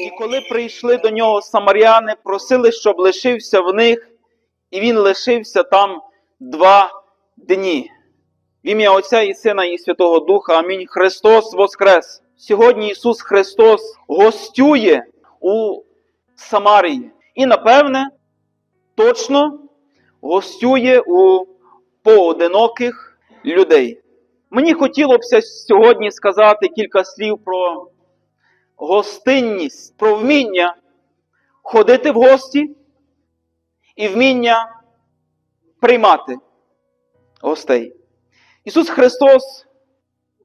І коли прийшли до нього самаряни, просили, щоб лишився в них, і він лишився там два дні. В ім'я Отця і Сина і Святого Духа. Амінь. Христос Воскрес! Сьогодні Ісус Христос гостює у Самарії. І, напевне, точно гостює у поодиноких людей. Мені хотілося сьогодні сказати кілька слів про гостинність, про вміння ходити в гості і вміння приймати гостей. Ісус Христос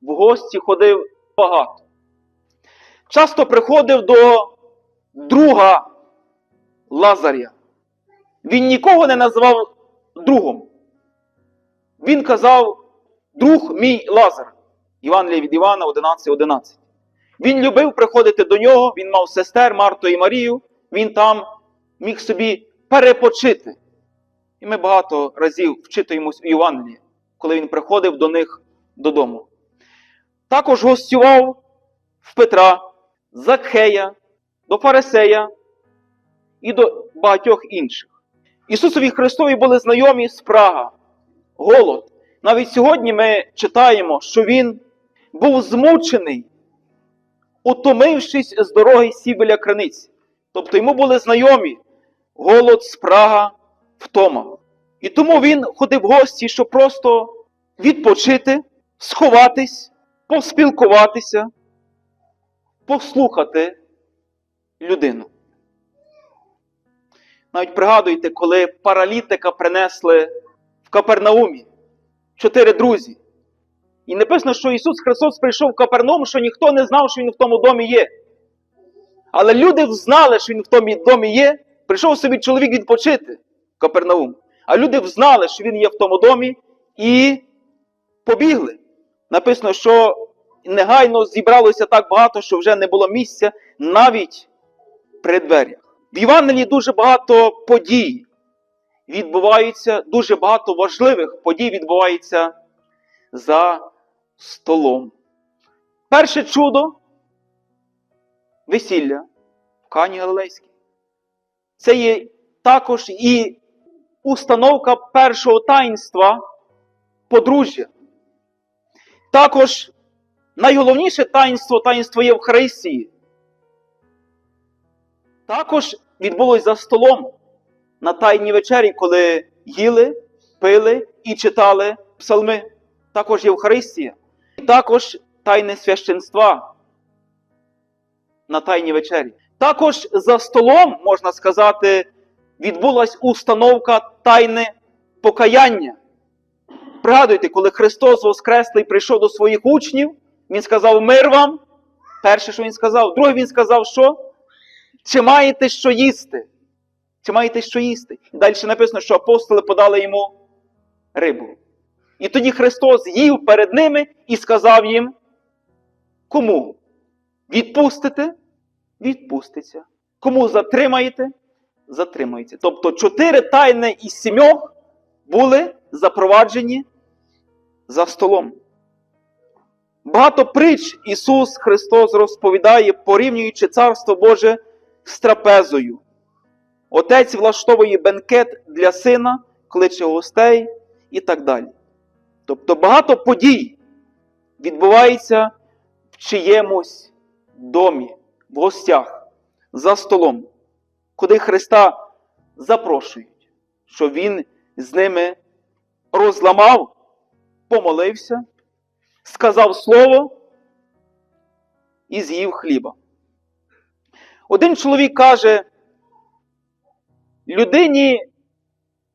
в гості ходив багато. Часто приходив до друга Лазаря. Він нікого не називав другом. Він казав, друг мій Лазар. Іван від Івана 11.11. 11. Він любив приходити до нього, він мав сестер Марту і Марію, він там міг собі перепочити. І ми багато разів вчитуємось у Євангелії, коли він приходив до них додому. Також гостював в Петра, Закхея, до Фарисея і до багатьох інших. Ісусові Христові були знайомі спрага, голод. Навіть сьогодні ми читаємо, що Він був змучений утомившись з дороги сів біля криниці. Тобто йому були знайомі голод, спрага, втома. І тому він ходив в гості, щоб просто відпочити, сховатись, поспілкуватися, послухати людину. Навіть пригадуйте, коли паралітика принесли в Капернаумі чотири друзі. І написано, що Ісус Христос прийшов в Капернаум, що ніхто не знав, що Він в тому домі є. Але люди знали, що Він в тому домі є. Прийшов собі чоловік відпочити в Капернаум. А люди взнали, що він є в тому домі, і побігли. Написано, що негайно зібралося так багато, що вже не було місця навіть при дверях. В Євангелії дуже багато подій відбуваються, дуже багато важливих подій відбувається за столом. Перше чудо весілля в Кані Галилейській. Це є також і установка першого таїнства подружжя. Також найголовніше таїнство таїнство Євхаристії. Також відбулось за столом на Тайній вечері, коли їли, пили і читали псалми. Також Євхаристія. І також тайне священства на Тайній вечері. Також за столом, можна сказати, відбулася установка тайне покаяння. Пригадуйте, коли Христос Воскреслий прийшов до своїх учнів, Він сказав мир вам. Перше, що Він сказав. Друге, Він сказав, що? Чи маєте що їсти? Чи маєте що їсти? І далі написано, що апостоли подали йому рибу. І тоді Христос їв перед ними і сказав їм, кому відпустите, відпуститься. Кому затримаєте, затримається. Тобто чотири тайни із сімьох були запроваджені за столом. Багато притч Ісус Христос розповідає, порівнюючи Царство Боже з трапезою. Отець влаштовує бенкет для сина, кличе гостей і так далі. Тобто багато подій відбувається в чиємусь домі, в гостях, за столом, куди Христа запрошують, що Він з ними розламав, помолився, сказав слово і з'їв хліба. Один чоловік каже, людині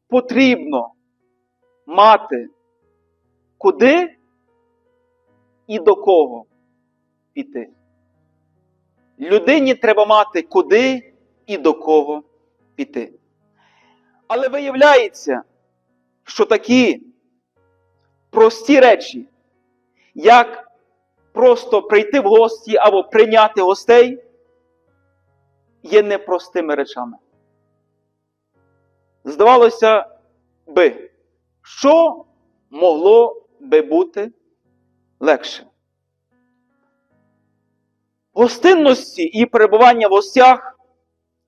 потрібно мати куди і до кого піти. Людині треба мати куди і до кого піти. Але виявляється, що такі прості речі, як просто прийти в гості або прийняти гостей, є непростими речами. Здавалося би, що могло би бути легше? Гостинності і перебування в гостях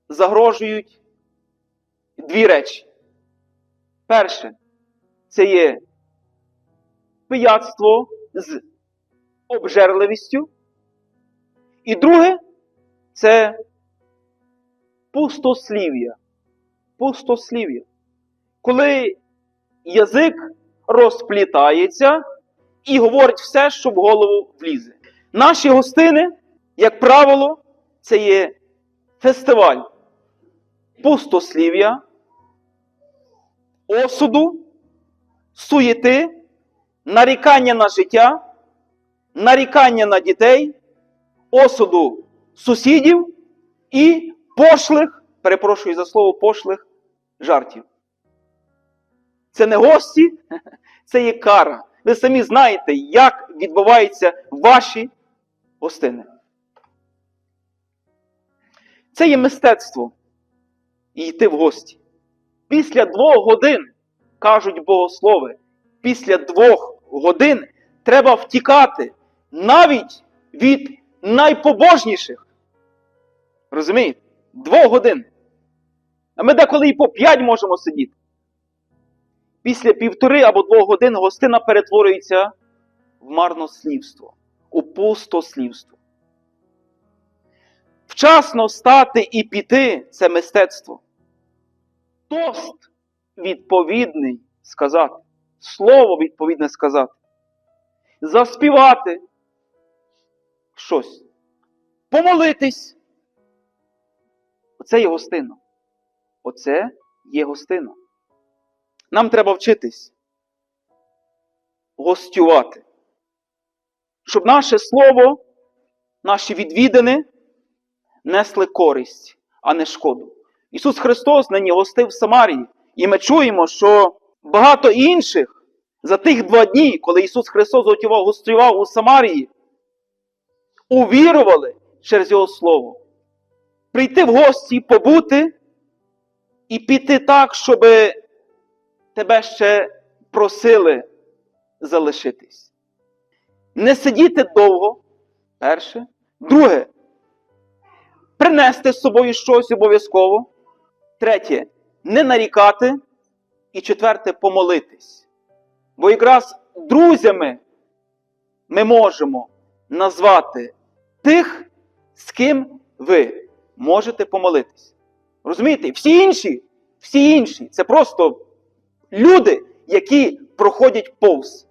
загрожують дві речі. Перше, це є пияцтво з обжерливістю. І друге це пустослів'я. Пустослів'я. Коли язик розплітається і говорить все, що в голову влізе. Наші гостини, як правило, це є фестиваль пустослів'я, осуду, суєти, нарікання на життя, нарікання на дітей, осуду сусідів і пошлих, перепрошую за слово, пошлих жартів. Це не гості, це є кара. Ви самі знаєте, як відбуваються ваші гостини. Це є мистецтво йти в гості. Після двох годин, кажуть богослови, після двох годин треба втікати навіть від найпобожніших. Розумієте? Двох годин. А ми деколи і по п'ять можемо сидіти. Після півтори або двох годин гостина перетворюється в марнослівство, у пустослівство. Вчасно стати і піти це мистецтво. Тост відповідний сказати, слово відповідне сказати, заспівати щось, помолитись. Оце є гостина. Оце є гостина. Нам треба вчитись гостювати, щоб наше слово, наші відвідини несли користь, а не шкоду. Ісус Христос нині гостив в Самарії, і ми чуємо, що багато інших за тих два дні, коли Ісус Христос гостював у Самарії, увірували через Його Слово. Прийти в гості, побути і піти так, щоб тебе ще просили залишитись. Не сидіти довго, перше. Друге, принести з собою щось обов'язково. Третє, не нарікати. І четверте, помолитись. Бо якраз друзями ми можемо назвати тих, з ким ви можете помолитись. Розумієте? Всі інші, всі інші це просто люди, які проходять повз.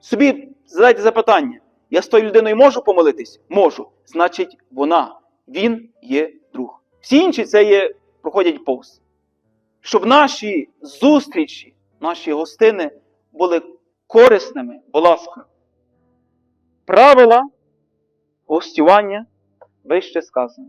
Собі задайте запитання: я з тою людиною можу помолитись? Можу. Значить, вона, він є друг. Всі інші це є, проходять повз. Щоб наші зустрічі, наші гостини були корисними, будь ласка. Правила гостювання вище сказано.